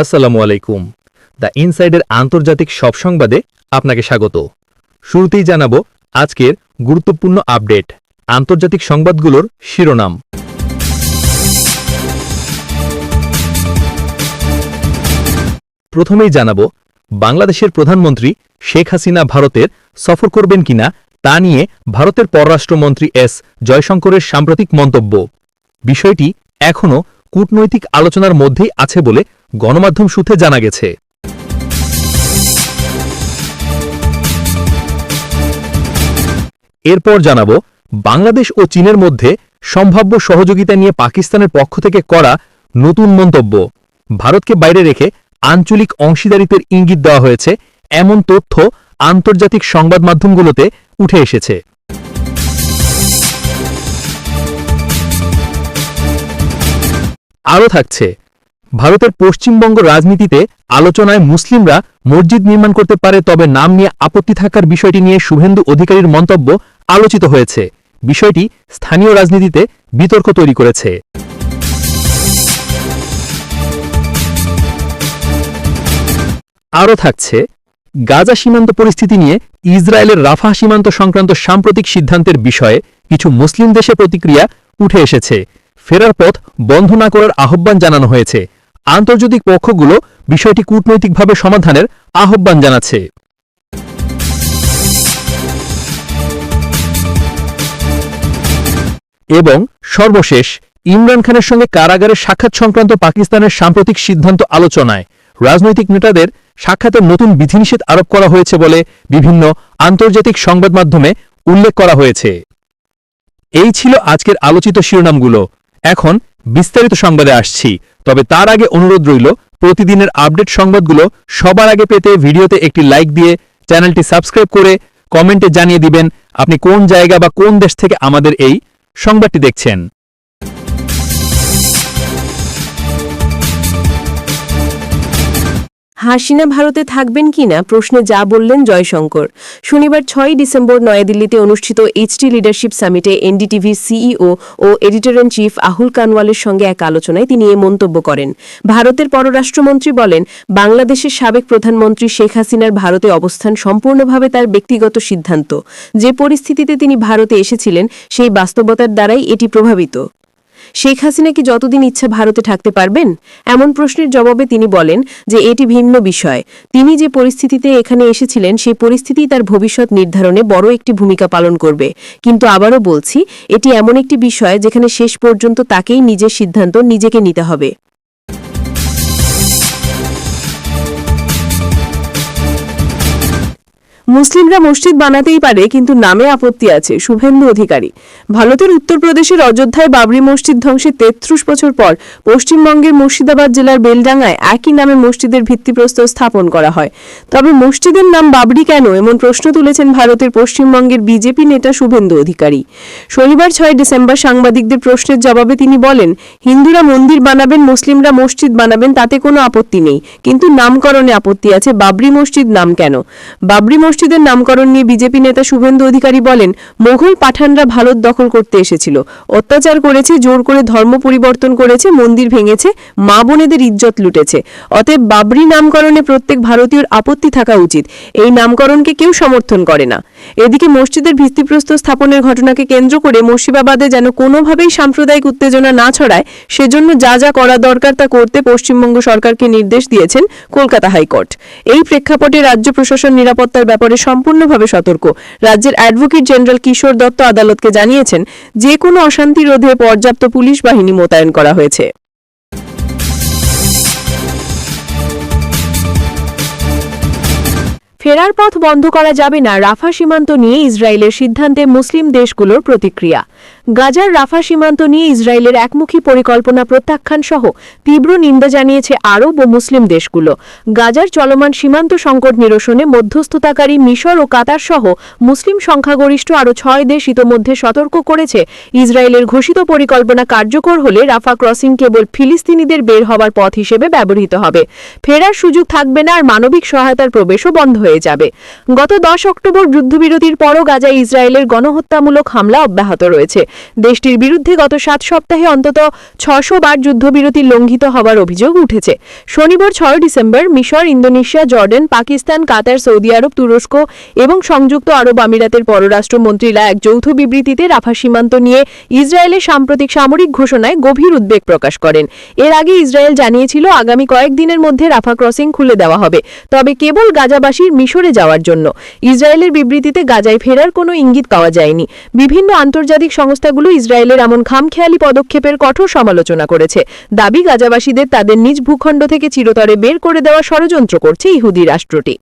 আসসালামু আলাইকুম। দ্য ইনসাইডের আন্তর্জাতিক সব সংবাদে আপনাকে স্বাগত। শুরুতেই জানাব আজকের গুরুত্বপূর্ণ আপডেট, আন্তর্জাতিক সংবাদগুলোর শিরোনাম। প্রথমেই জানাব, বাংলাদেশের প্রধানমন্ত্রী শেখ হাসিনা ভারতের সফর করবেন কিনা তা নিয়ে ভারতের পররাষ্ট্রমন্ত্রী এস জয়শঙ্করের সাম্প্রতিক মন্তব্য। বিষয়টি এখনও কূটনৈতিক আলোচনার মধ্যেই আছে বলে গণমাধ্যম সূত্রে জানা গেছে। এরপর জানাব, বাংলাদেশ ও চীনের মধ্যে সম্ভাব্য সহযোগিতা নিয়ে পাকিস্তানের পক্ষ থেকে করা নতুন মন্তব্য। ভারতকে বাইরে রেখে আঞ্চলিক অংশীদারিত্বের ইঙ্গিত দেওয়া হয়েছে। এমন তথ্য আন্তর্জাতিক সংবাদ মাধ্যমগুলোতে উঠে এসেছে। আরও থাকছে। ভারতের পশ্চিমবঙ্গ রাজনীতিতে আলোচনায় মুসলিমরা মসজিদ নির্মাণ করতে পারে তবে নাম নিয়ে আপত্তি থাকার বিষয়টি নিয়ে শুভেন্দু অধিকারীর মন্তব্য আলোচিত হয়েছে। বিষয়টি স্থানীয় রাজনীতিতে বিতর্ক তৈরি করেছে। আরও থাকছে, গাজা সীমান্ত পরিস্থিতি নিয়ে ইসরায়েলের রাফা সীমান্ত সংক্রান্ত সাম্প্রতিক সিদ্ধান্তের বিষয়ে কিছু মুসলিম দেশে প্রতিক্রিয়া উঠে এসেছে। ফেরার পথ বন্ধ না করার আহ্বান জানানো হয়েছে। আন্তর্জাতিক পক্ষগুলো বিষয়টি কূটনৈতিকভাবে সমাধানের আহ্বান জানাচ্ছে। এবং সর্বশেষ, ইমরান খানের সঙ্গে কারাগারে সাক্ষাৎ সংক্রান্ত পাকিস্তানের সাম্প্রতিক সিদ্ধান্ত আলোচনায় রাজনৈতিক নেতাদের সাক্ষাতের নতুন বিধিনিষেধ আরোপ করা হয়েছে বলে বিভিন্ন আন্তর্জাতিক সংবাদ মাধ্যমে উল্লেখ করা হয়েছে। এই ছিল আজকের আলোচিত শিরোনামগুলো। এখন বিস্তারিত সংবাদে আসছি, তবে তার আগে অনুরোধ রইল, প্রতিদিনের আপডেট সংবাদগুলো সবার আগে পেতে ভিডিওতে একটি লাইক দিয়ে চ্যানেলটি সাবস্ক্রাইব করে কমেন্টে জানিয়ে দিবেন আপনি কোন জায়গা বা কোন দেশ থেকে আমাদের এই সংবাদটি দেখছেন। হাসিনা ভারতে থাকবেন কিনা প্রশ্নে যা বললেন জয়শঙ্কর। শনিবার ছয় ডিসেম্বর নয়াদিল্লিতে অনুষ্ঠিত এইচটি লিডারশিপ সামিটে এনডিটিভি সিইও ও এডিটর ইন চিফ আহুল কানওয়ালের সঙ্গে এক আলোচনায় তিনি এ মন্তব্য করেন। ভারতের পররাষ্ট্রমন্ত্রী বলেন, বাংলাদেশের সাবেক প্রধানমন্ত্রী শেখ হাসিনার ভারতে অবস্থান সম্পূর্ণভাবে তার ব্যক্তিগত সিদ্ধান্ত। যে পরিস্থিতিতে তিনি ভারতে এসেছিলেন, সেই বাস্তবতার দ্বারাই এটি প্রভাবিত। শেখ হাসিনা কি যতদিন ইচ্ছা ভারতে থাকতে পারবেন? এমন প্রশ্নের জবাবে তিনি বলেন যে এটি ভিন্ন বিষয়। তিনি যে পরিস্থিতিতে এখানে এসেছিলেন, সেই পরিস্থিতি তার ভবিষ্যৎ নির্ধারণে বড় একটি ভূমিকা পালন করবে। কিন্তু আবারও বলছি, এটি এমন একটি বিষয় যেখানে শেষ পর্যন্ত তাকেই নিজের সিদ্ধান্ত নিজেকে নিতে হবে। মুসলিমরা মসজিদ বানাতেই পারে, কিন্তু নামে আপত্তি আছে, শুভেন্দু অধিকারী। ভারতের উত্তরপ্রদেশের অযোধ্যায় বাবরি মসজিদ ধ্বংসের তেত্রিশ বছর পর পশ্চিমবঙ্গের মুর্শিদাবাদ জেলার বেলডাঙ্গায় একই নামে মসজিদের ভিত্তিপ্রস্তর স্থাপন করা হয়। তবে মসজিদের নাম বাবরি কেন? এমন প্রশ্ন তুলেছেন ভারতের পশ্চিমবঙ্গের বিজেপি নেতা শুভেন্দু অধিকারী। শনিবার ছয় ডিসেম্বর সাংবাদিকদের প্রশ্নের জবাবে তিনি বলেন, হিন্দুরা মন্দির বানাবেন, মুসলিমরা মসজিদ বানাবেন, তাতে কোনো আপত্তি নেই। কিন্তু নামকরণে আপত্তি আছে, বাবরি মসজিদ নাম কেন? বাবরি মসজিদের নামকরণ নিয়ে বিজেপি নেতা শুভেন্দু অধিকারী বলেন, মোঘল পাঠানরা ভারত দখল করতে এসেছিল। অত্যাচার করেছে, জোর করে ধর্ম পরিবর্তন করেছে, মন্দির ভেঙেছে, মা বোনেদের ইজ্জত লুটেছে। অতএব বাবরি নামকরণে প্রত্যেক ভারতীয়র আপত্তি থাকা উচিত। এই নামকরণকে কেউ সমর্থন করে না। এদিকে মসজিদের ভিত্তিপ্রস্তর স্থাপনের ঘটনাকে কেন্দ্র করে মুর্শিদাবাদে যেন কোনোভাবেই সাম্প্রদায়িক উত্তেজনা না ছড়ায়, সেজন্য যা যা করা দরকার তা করতে পশ্চিমবঙ্গ সরকারকে নির্দেশ দিয়েছেন কলকাতা হাইকোর্ট। এই প্রেক্ষাপটে রাজ্য প্রশাসন নিরাপত্তার ব্যাপারে সম্পূর্ণভাবে সতর্ক। রাজ্যের অ্যাডভোকেট জেনারেল কিশোর দত্ত আদালতকে জানিয়েছেন যে কোনো অশান্তি রোধে পর্যাপ্ত পুলিশ বাহিনী মোতায়েন করা হয়েছে। ফেরার পথ বন্ধ করা যাবে না, রাফা সীমান্ত নিয়ে ইসরায়েলের সিদ্ধান্তে মুসলিম দেশগুলোর প্রতিক্রিয়া। গাজার রাফা সীমান্ত নিয়ে ইসরায়েলের একমুখী পরিকল্পনা প্রত্যাখ্যান সহ তীব্র নিন্দা জানিয়েছে আরব ও মুসলিম দেশগুলো। গাজার চলমান সীমান্ত সংকট নিরসনে মধ্যস্থতাকারী মিশর ও কাতার সহ মুসলিম সংখ্যাগরিষ্ঠ আরও ছয় দেশ ইতোমধ্যে সতর্ক করেছে। ইসরায়েলের ঘোষিত পরিকল্পনা কার্যকর হলে রাফা ক্রসিং কেবল ফিলিস্তিনিদের বের হবার পথ হিসেবে ব্যবহৃত হবে। ফেরার সুযোগ থাকবে না আর মানবিক সহায়তার প্রবেশও বন্ধ হয়ে যাবে। গত দশ অক্টোবর যুদ্ধবিরতির পরও গাজায় ইসরায়েলের গণহত্যামূলক হামলা অব্যাহত রয়েছে। দেশটির বিরুদ্ধে গত সাত সপ্তাহে অন্তত ছশো বার যুদ্ধবিরতি লঙ্ঘিত হওয়ার অভিযোগ উঠেছে। শনিবার ছয় ডিসেম্বর মিশর, Indonesia, Jordan, Pakistan, Qatar, Saudi আরব, তুরস্ক এবং সংযুক্ত আরব আমিরাতের পররাষ্ট্রমন্ত্রীরা এক যৌথ বিবৃতিতে রাফা সীমান্ত নিয়ে ইসরায়েলের সাম্প্রতিক সামরিক ঘোষণায় গভীর উদ্বেগ প্রকাশ করেন। এর আগে ইসরায়েল জানিয়েছিল, আগামী কয়েকদিনের মধ্যে রাফা ক্রসিং খুলে দেওয়া হবে, তবে কেবল গাজাবাসীর মিশরে যাওয়ার জন্য। ইসরায়েলের বিবৃতিতে গাজায় ফেরার কোনো ইঙ্গিত পাওয়া যায়নি। বিভিন্ন আন্তর্জাতিক সংস্থাগুলো ইসরায়েলের এমন খামখেয়ালি পদক্ষেপের কঠোর সমালোচনা করেছে। দাবি, গাজাবাসীদের তাদের নিজ ভূখণ্ড থেকে চিরতরে বের করে দেওয়া ষড়যন্ত্র করছে ইহুদি রাষ্ট্রটি।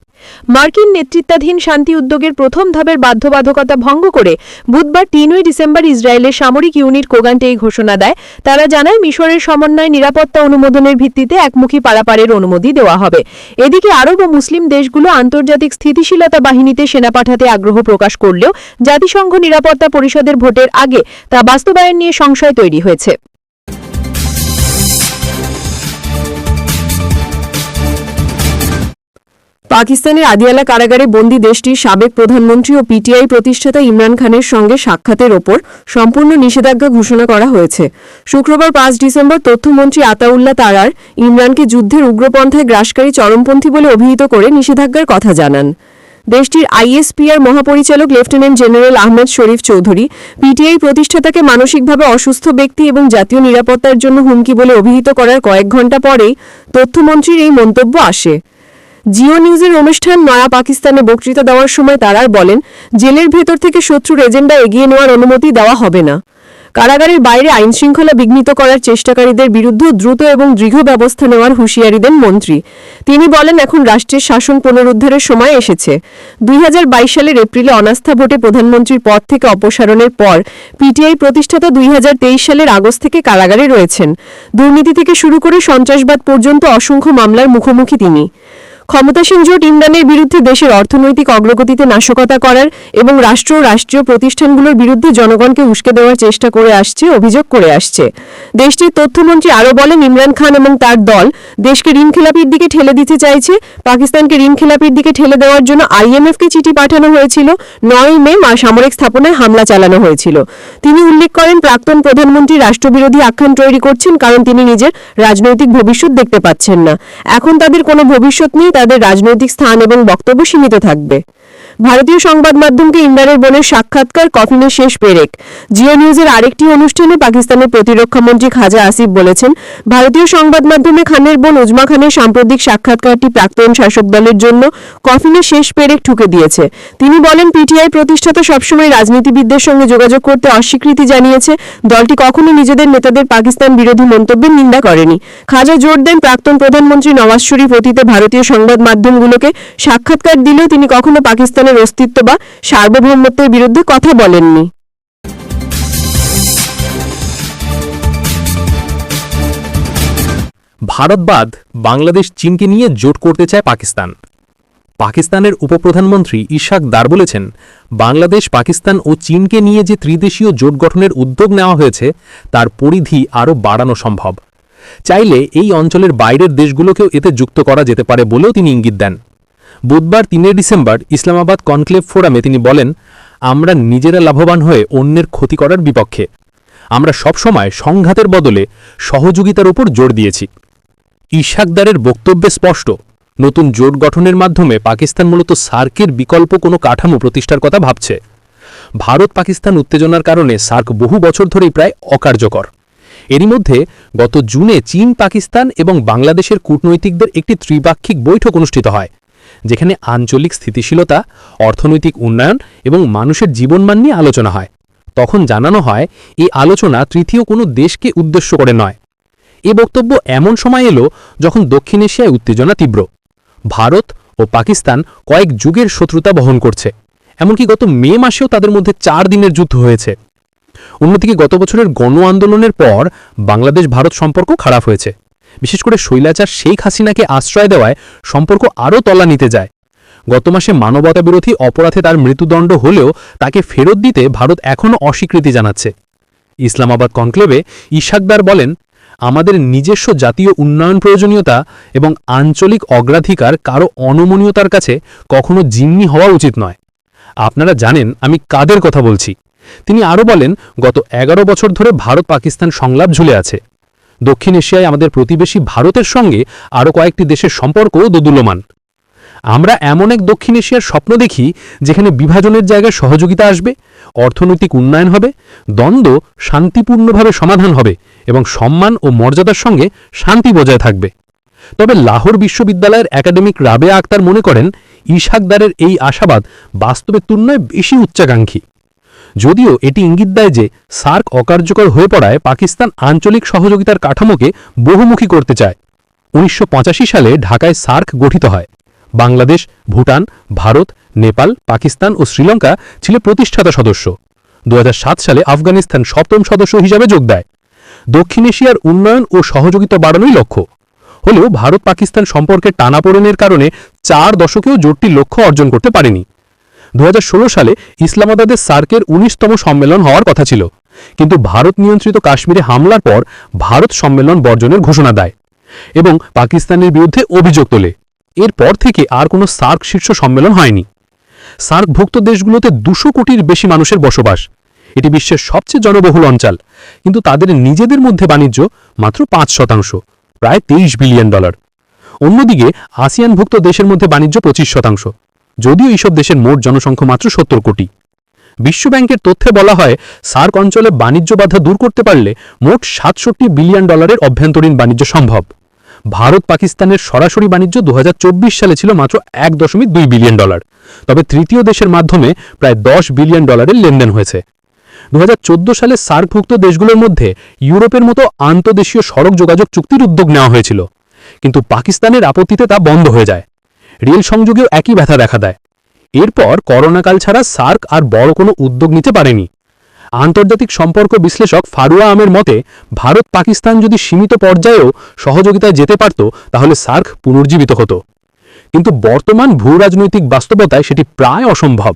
মার্কিন নেতৃত্বাধীন শান্তি উদ্যোগের প্রথম ধাপের বাধ্যবাধকতা ভঙ্গ করে বুধবার তিনই ডিসেম্বর ইসরায়েলের সামরিক ইউনিট কোগান্টে এই ঘোষণা দেয়। তারা জানায়, মিশরের সমন্বয় নিরাপত্তা অনুমোদনের ভিত্তিতে একমুখী পারাপারের অনুমতি দেওয়া হবে। এদিকে আরব ও মুসলিম দেশগুলো আন্তর্জাতিক স্থিতিশীলতা বাহিনীতে সেনা পাঠাতে আগ্রহ প্রকাশ করলেও জাতিসংঘ নিরাপত্তা পরিষদের ভোটের আগে তা বাস্তবায়ন নিয়ে সংশয় তৈরি হয়েছে। পাকিস্তানের আদিয়ালা কারাগারে বন্দী দেশটির সাবেক প্রধানমন্ত্রী ও পিটিআই প্রতিষ্ঠাতা ইমরান খানের সঙ্গে সাক্ষাতের ওপর সম্পূর্ণ নিষেধাজ্ঞা ঘোষণা করা হয়েছে। শুক্রবার পাঁচ ডিসেম্বর তথ্যমন্ত্রী আতাউল্লাহ তারার ইমরানকে যুদ্ধের উগ্রপন্থায় গ্রাসকারী চরমপন্থী বলে অভিহিত করে নিষেধাজ্ঞার কথা জানান। দেশটির আইএসপিআর মহাপরিচালক lieutenant general Ahmed Sharif Chowdhury, PTI প্রতিষ্ঠাতাকে মানসিকভাবে অসুস্থ ব্যক্তি এবং জাতীয় নিরাপত্তার জন্য হুমকি বলে অভিহিত করার কয়েক ঘণ্টা পরেই তথ্যমন্ত্রীর এই মন্তব্য আসে। জিও নিউজের অনুষ্ঠান নয়া পাকিস্তানে বক্তৃতা দেওয়ার সময় তারার বলেন, জেলের ভেতর থেকে শত্রুর এজেন্ডা এগিয়ে নেওয়ার অনুমতি দেওয়া হবে না। কারাগারের বাইরে আইন শৃঙ্খলা বিঘ্নিত করার চেষ্টাকারীদের বিরুদ্ধে দ্রুত এবং দৃঢ় ব্যবস্থা নেওয়ার হুঁশিয়ারি দেন মন্ত্রী। তিনি বলেন, এখন রাষ্ট্রের শাসন পুনরুদ্ধারের সময় এসেছে। দুই হাজার বাইশ সালের এপ্রিলে অনাস্থা ভোটে প্রধানমন্ত্রীর পদ থেকে অপসারণের পর পিটিআই প্রতিষ্ঠাতা দুই হাজার তেইশ সালের আগস্ট থেকে কারাগারে রয়েছেন। দুর্নীতি থেকে শুরু করে সন্ত্রাসবাদ পর্যন্ত অসংখ্য মামলার মুখোমুখি তিনি। ক্ষমতাসীন জোট ইমরানের বিরুদ্ধে দেশের অর্থনৈতিক অগ্রগতিতে নাশকতা করার এবং রাষ্ট্র রাষ্ট্রীয় প্রতিষ্ঠানগুলোর বিরুদ্ধে জনগণকে উস্কে দেওয়ার চেষ্টা করে আসছে, অভিযোগ করে আসছে। দেশটির তথ্যমন্ত্রী আরও বলেন, ইমরান খান এবং তার দল দেশকে ঋণ খেলাপির দিকে ঠেলে দিতে চাইছে। পাকিস্তানকে ঋণ খেলাপির দিকে ঠেলে দেওয়ার জন্য আইএমএফকে চিঠি পাঠানো হয়েছিল। নয় মে মা সামরিক স্থাপনায় হামলা চালানো হয়েছিল। তিনি উল্লেখ করেন, প্রাক্তন প্রধানমন্ত্রী রাষ্ট্রবিরোধী আখ্যান তৈরি করছেন কারণ তিনি নিজের রাজনৈতিক ভবিষ্যৎ দেখতে পাচ্ছেন না। এখন তাদের কোনো ভবিষ্যৎ নেই তাদের রাজনৈতিক স্থান এবং বক্তব্য সীমিত থাকবে। ভারতীয় সংবাদ মাধ্যমকে ইমরানের বোনের সাক্ষাৎকার কফিনের শেষ পেরেক। জিও নিউজের আরেকটি অনুষ্ঠানে পাকিস্তানের প্রতিরক্ষা মন্ত্রী খাজা আসিফ বলেছেন, ভারতীয় সংবাদ মাধ্যমে খানের বোন উজমা খানের সাম্প্রতিক সাক্ষাৎকারটি প্রাক্তন শাসক দলের জন্য কফিনের শেষ পেরেক ঠুকে দিয়েছে। তিনি বলেন, পিটিআই প্রতিষ্ঠাতা সবসময় রাজনীতিবিদদের সঙ্গে যোগাযোগ করতে অস্বীকৃতি জানিয়েছে, দলটি কখনো নিজেদের নেতাদের পাকিস্তান বিরোধী মন্তব্যের নিন্দা করেনি। খাজা জোর দেন প্রাক্তন প্রধানমন্ত্রী নওয়াজ শরীফ অতীতে ভারতীয় সংবাদ মাধ্যমগুলোকে সাক্ষাৎকার দিলেও তিনি কখনো পাকিস্তানের অস্তিত্ব বা সার্বভৌমত্বের বিরুদ্ধে কথা বলেননি। ভারত বাদ বাংলাদেশ চীনকে নিয়ে জোট করতে চায় পাকিস্তান। পাকিস্তানের উপপ্রধানমন্ত্রী ইশাক দার বলেছেন, বাংলাদেশ, পাকিস্তান ও চীনকে নিয়ে যে ত্রিদেশীয় জোট গঠনের উদ্যোগ নেওয়া হয়েছে, তার পরিধি আরও বাড়ানো সম্ভব। চাইলে এই অঞ্চলের বাইরের দেশগুলোকেও এতে যুক্ত করা যেতে পারে বলেও তিনি ইঙ্গিত দেন। বুধবার তিনের ডিসেম্বর ইসলামাবাদ কনক্লেভ ফোরামে তিনি বলেন, আমরা নিজেরা লাভবান হয়ে অন্যের ক্ষতি করার বিপক্ষে। আমরা সবসময় সংঘাতের বদলে সহযোগিতার উপর জোর দিয়েছি। ইশাকদারের বক্তব্যে স্পষ্ট, নতুন জোট গঠনের মাধ্যমে পাকিস্তান মূলত সার্কের বিকল্প কোনো কাঠামো প্রতিষ্ঠার কথা ভাবছে। ভারত পাকিস্তান উত্তেজনার কারণে সার্ক বহু বছর ধরেই প্রায় অকার্যকর। এরই মধ্যে গত জুনে চীন, পাকিস্তান এবং বাংলাদেশের কূটনৈতিকদের একটি ত্রিপাক্ষিক বৈঠক অনুষ্ঠিত হয়। যেখানে আঞ্চলিক স্থিতিশীলতা, অর্থনৈতিক উন্নয়ন এবং মানুষের জীবনমান নিয়ে আলোচনা হয়। তখন জানানো হয়, এই আলোচনা তৃতীয় কোনো দেশকে উদ্দেশ্য করে নয়। এ বক্তব্য এমন সময় এলো যখন দক্ষিণ এশিয়ায় উত্তেজনা তীব্র। ভারত ও পাকিস্তান কয়েক যুগের শত্রুতা বহন করছে। এমনকি গত মে মাসেও তাদের মধ্যে চার দিনের যুদ্ধ হয়েছে। অন্যদিকে গত বছরের গণ আন্দোলনের পর বাংলাদেশ ভারত সম্পর্ক খারাপ হয়েছে। বিশেষ করে শৈলাচার শেখ হাসিনাকে আশ্রয় দেওয়ায় সম্পর্ক আরও তলা নিতে যায়। গত মাসে মানবতা বিরোধী অপরাধে তার মৃত্যুদণ্ড হলেও তাকে ফেরত দিতে ভারত এখনও অস্বীকৃতি জানাচ্ছে। ইসলামাবাদ কনক্লেভে ইশাকদার বলেন, আমাদের নিজস্ব জাতীয় উন্নয়ন প্রয়োজনীয়তা এবং আঞ্চলিক অগ্রাধিকার কারও অনমনীয়তার কাছে কখনো জিম্মি হওয়া উচিত নয়। আপনারা জানেন আমি কাদের কথা বলছি। তিনি আরও বলেন, গত এগারো বছর ধরে ভারত পাকিস্তান সংলাপ ঝুলে আছে। দক্ষিণ এশিয়ায় আমাদের প্রতিবেশী ভারতের সঙ্গে আরও কয়েকটি দেশের সম্পর্কও দোদুল্যমান। আমরা এমন এক দক্ষিণ এশিয়ার স্বপ্ন দেখি, যেখানে বিভাজনের জায়গায় সহযোগিতা আসবে, অর্থনৈতিক উন্নয়ন হবে, দ্বন্দ্ব শান্তিপূর্ণভাবে সমাধান হবে এবং সম্মান ও মর্যাদার সঙ্গে শান্তি বজায় থাকবে। তবে লাহোর বিশ্ববিদ্যালয়ের একাডেমিক রাবেয়া আক্তার মনে করেন, ইশাকদারের এই আশাবাদ বাস্তবের তুলনায় বেশি উচ্চাকাঙ্ক্ষী। যদিও এটি ইঙ্গিত দেয় যে সার্ক অকার্যকর হয়ে পড়ায় পাকিস্তান আঞ্চলিক সহযোগিতার কাঠামোকে বহুমুখী করতে চায়। উনিশশো পঁচাশি সালে ঢাকায় সার্ক গঠিত হয়। বাংলাদেশ, ভুটান, ভারত, নেপাল, পাকিস্তান ও শ্রীলঙ্কা ছিল প্রতিষ্ঠাতা সদস্য। দু হাজার সাত সালে আফগানিস্তান সপ্তম সদস্য হিসাবে যোগ দেয়। দক্ষিণ এশিয়ার উন্নয়ন ও সহযোগিতা বাড়ানোই লক্ষ্য। হলেও ভারত পাকিস্তান সম্পর্কে টানাপোড়েনের কারণে চার দশকেও জোটটি লক্ষ্য অর্জন করতে পারেনি। দু হাজার ষোলো সালে ইসলামাবাদে সার্কের উনিশতম সম্মেলন হওয়ার কথা ছিল। কিন্তু ভারত নিয়ন্ত্রিত কাশ্মীরে হামলার পর ভারত সম্মেলন বর্জনের ঘোষণা দেয় এবং পাকিস্তানের বিরুদ্ধে অভিযোগ তোলে। এরপর থেকে আর কোনো সার্ক শীর্ষ সম্মেলন হয়নি। সার্কভুক্ত দেশগুলোতে দুশো কোটির বেশি মানুষের বসবাস। এটি বিশ্বের সবচেয়ে জনবহুল অঞ্চল। কিন্তু তাদের নিজেদের মধ্যে বাণিজ্য মাত্র পাঁচ শতাংশ, প্রায় তেইশ বিলিয়ন ডলার। অন্যদিকে, আসিয়ানভুক্ত দেশের মধ্যে বাণিজ্য পঁচিশ শতাংশ। যদিও এইসব দেশের মোট জনসংখ্যা মাত্র সত্তর কোটি। বিশ্বব্যাংকের তথ্যে বলা হয়, সার্ক অঞ্চলে বাণিজ্য বাধা দূর করতে পারলে মোট সাতষট্টি বিলিয়ন ডলারের অভ্যন্তরীণ বাণিজ্য সম্ভব। ভারত পাকিস্তানের সরাসরি বাণিজ্য দু হাজার চব্বিশ সালে ছিল মাত্র এক দশমিক দুই বিলিয়ন ডলার। তবে তৃতীয় দেশের মাধ্যমে প্রায় দশ বিলিয়ন ডলারের লেনদেন হয়েছে। দু হাজার চোদ্দ সালে সার্কভুক্ত দেশগুলোর মধ্যে ইউরোপের মতো আন্তদেশীয় সড়ক যোগাযোগ চুক্তির উদ্যোগ নেওয়া হয়েছিল। কিন্তু পাকিস্তানের আপত্তিতে তা বন্ধ হয়ে যায়। রেল সংযোগেও একই ব্যথা দেখা দেয়। এরপর করোনাকাল ছাড়া সার্ক আর বড় কোনো উদ্যোগ নিতে পারেনি। আন্তর্জাতিক সম্পর্ক বিশ্লেষক ফারুয়া আমের মতে, ভারত পাকিস্তান যদি সীমিত পর্যায়েও সহযোগিতায় যেতে পারত, তাহলে সার্ক পুনর্জীবিত হতো। কিন্তু বর্তমান ভূ রাজনৈতিক বাস্তবতায় সেটি প্রায় অসম্ভব।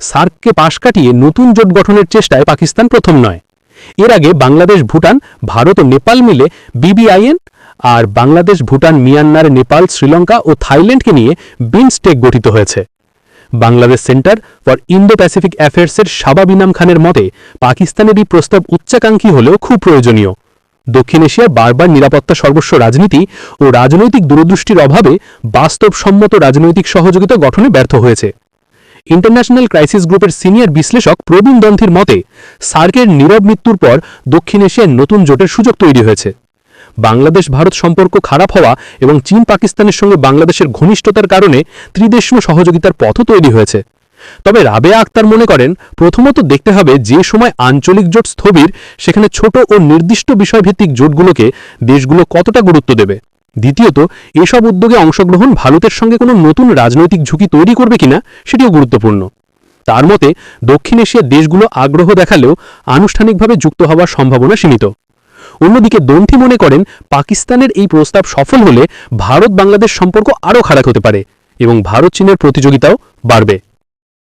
সার্ককে পাশ কাটিয়ে নতুন জোট গঠনের চেষ্টায় পাকিস্তান প্রথম নয়। এর আগে বাংলাদেশ, ভুটান, ভারত ও নেপাল মিলে বিবিআইএন আর বাংলাদেশ, ভুটান, মিয়ানমার, নেপাল, শ্রীলঙ্কা ও থাইল্যান্ডকে নিয়ে বিনস্টেক গঠিত হয়েছে। Bangladesh centre for Indo Pacific অ্যাফেয়ার্সের Shabab Inam খানের মতে, পাকিস্তানের এই প্রস্তাব উচ্চাকাঙ্ক্ষী হলেও খুব প্রয়োজনীয়। দক্ষিণ এশিয়া বারবার নিরাপত্তা সর্বস্ব রাজনীতি ও রাজনৈতিক দূরদৃষ্টির অভাবে বাস্তবসম্মত রাজনৈতিক সহযোগিতা গঠনে ব্যর্থ হয়েছে। ইন্টারন্যাশনাল ক্রাইসিস গ্রুপের সিনিয়র বিশ্লেষক প্রবীণ দন্থির মতে, সার্কের নীরব মৃত্যুর পর দক্ষিণ এশিয়ায় নতুন জোটের সুযোগ তৈরি হয়েছে। বাংলাদেশ ভারত সম্পর্ক খারাপ হওয়া এবং চীন পাকিস্তানের সঙ্গে বাংলাদেশের ঘনিষ্ঠতার কারণে ত্রিদেশীয় সহযোগিতার পথও তৈরি হয়েছে। তবে রাবেয়া আক্তার মনে করেন, প্রথমত দেখতে হবে যে সময় আঞ্চলিক জোট স্থবির, সেখানে ছোট ও নির্দিষ্ট বিষয়ভিত্তিক জোটগুলোকে দেশগুলো কতটা গুরুত্ব দেবে। দ্বিতীয়ত, এসব উদ্যোগে অংশগ্রহণ ভারতের সঙ্গে কোনো নতুন রাজনৈতিক ঝুঁকি তৈরি করবে কিনা, সেটিও গুরুত্বপূর্ণ। তার মতে, দক্ষিণ এশিয়ার দেশগুলো আগ্রহ দেখালেও আনুষ্ঠানিকভাবে যুক্ত হওয়ার সম্ভাবনা সীমিত। অন্যদিকে দন্থী মনে করেন পাকিস্তানের এই প্রস্তাব সফল হলে ভারত বাংলাদেশ সম্পর্ক আরও খারাপ হতে পারে এবং ভারত চীনের প্রতিযোগিতাও বাড়বে।